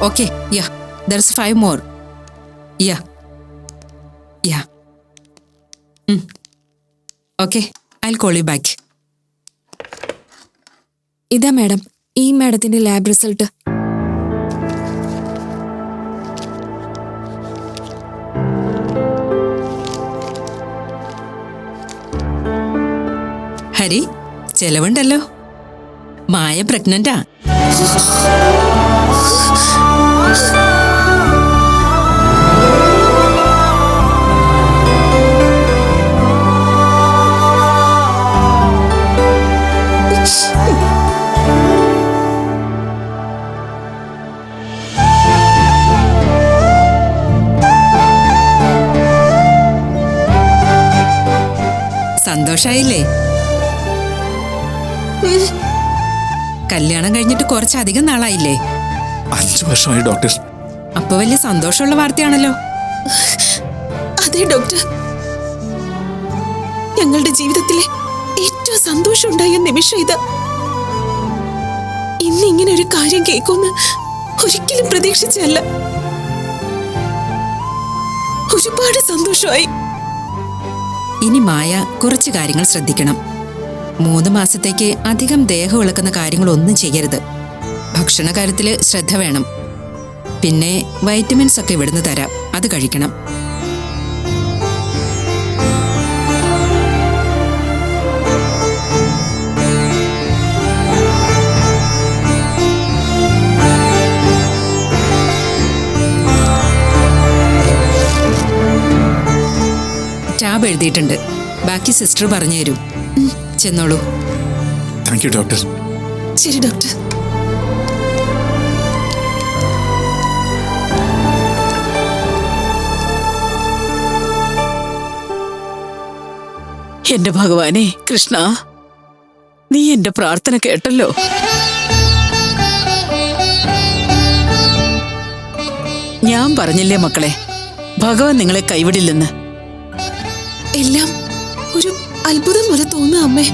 Okay, yeah. There's five more. Yeah. Yeah. Mm. Okay, I'll call you back. ഇതാ madam ഈ മാഡത്തിന്റെ lab result Hari ചെലവുണ്ടല്ലോ മായ പ്രഗ്നന്റാ. സന്തോഷായില്ലേ? കല്യാണം കഴിഞ്ഞിട്ട് കുറച്ചധികം നാളായില്ലേ? അഞ്ചു വർഷമായി ഡോക്ടർ. അപ്പൊ വലിയ സന്തോഷമുള്ള വാർത്തയാണല്ലോ. അതെ ഡോക്ടർ. ഞങ്ങളുടെ ജീവിതത്തിലെ ഏറ്റവും സന്തോഷമുണ്ടായ നിമിഷം ഇത്. ഇന്ന് ഇങ്ങനെ ഒരു കാര്യം കേൾക്കുമെന്ന് ഒരിക്കലും പ്രതീക്ഷിച്ചല്ല ഒരുപാട് സന്തോഷമായി. ഇനി മായ കുറച്ച് കാര്യങ്ങൾ ശ്രദ്ധിക്കണം. മൂന്ന് മാസത്തേക്ക് അധികം ദേഹം ഇളക്കുന്ന കാര്യങ്ങളൊന്നും ചെയ്യരുത്. ഭക്ഷണ കാര്യത്തിൽ ശ്രദ്ധ വേണം. പിന്നെ വൈറ്റമിൻസ് ഒക്കെ ഇവിടുന്ന് തരാം. അത് കഴിക്കണം. ടാബ് എഴുതിയിട്ടുണ്ട്. ബാക്കി സിസ്റ്റർ പറഞ്ഞു തരും. ചെന്നോളൂ. താങ്ക് യു ഡോക്ടർ ശരി ഡോക്ടർ എന്റെ ഭഗവാനെ കൃഷ്ണ നീ എന്റെ പ്രാർത്ഥന കേട്ടല്ലോ? ഞാൻ പറഞ്ഞില്ലേ മക്കളെ ഭഗവാൻ നിങ്ങളെ കൈവിടില്ലെന്ന്? എല്ലാം ഒരു അത്ഭുതം പോലെ തോന്നുക അമ്മേ.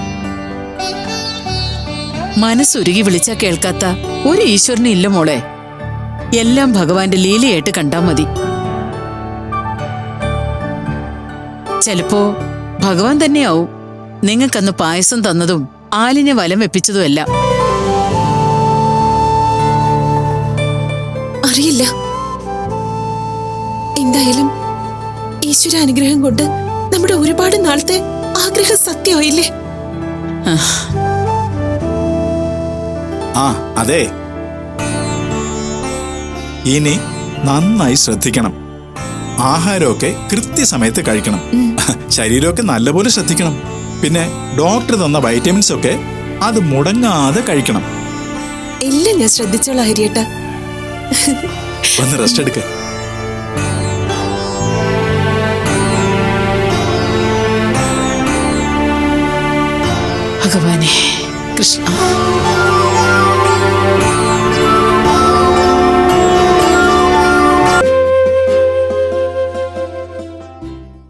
മനസ്സുരുകി വിളിച്ചാ കേൾക്കാത്ത ഒരു ഈശ്വരനെ ഇല്ല മോളെ. എല്ലാം ഭഗവാന്റെ ലീലയായിട്ട് കണ്ടാ മതി. ചിലപ്പോ ഭഗവാൻ തന്നെയാവും. നിങ്ങൾക്കന്ന് പായസം തന്നതും ആലിനെ വലം വെപ്പിച്ചതുമല്ല അറിയില്ല. എന്തായാലും ഈശ്വര അനുഗ്രഹം കൊണ്ട് നമ്മുടെ ഒരുപാട് നാളത്തെ ആഗ്രഹം സത്യമായില്ലേ? ആ അതെ. ഇനി നന്നായി ശ്രദ്ധിക്കണം. ആഹാരമൊക്കെ കൃത്യസമയത്ത് കഴിക്കണം. ശരീരമൊക്കെ നല്ലപോലെ ശ്രദ്ധിക്കണം. പിന്നെ ഡോക്ടർ തന്ന വൈറ്റമിൻസ് ഒക്കെ അത് മുടങ്ങാതെ കഴിക്കണം. എല്ലാം ഞാൻ ശ്രദ്ധിച്ചോളാം ഹരിയേട്ട. ഒന്ന് റെസ്റ്റ് എടുക്ക. ഭഗവാനെ. കൃഷ്ണ.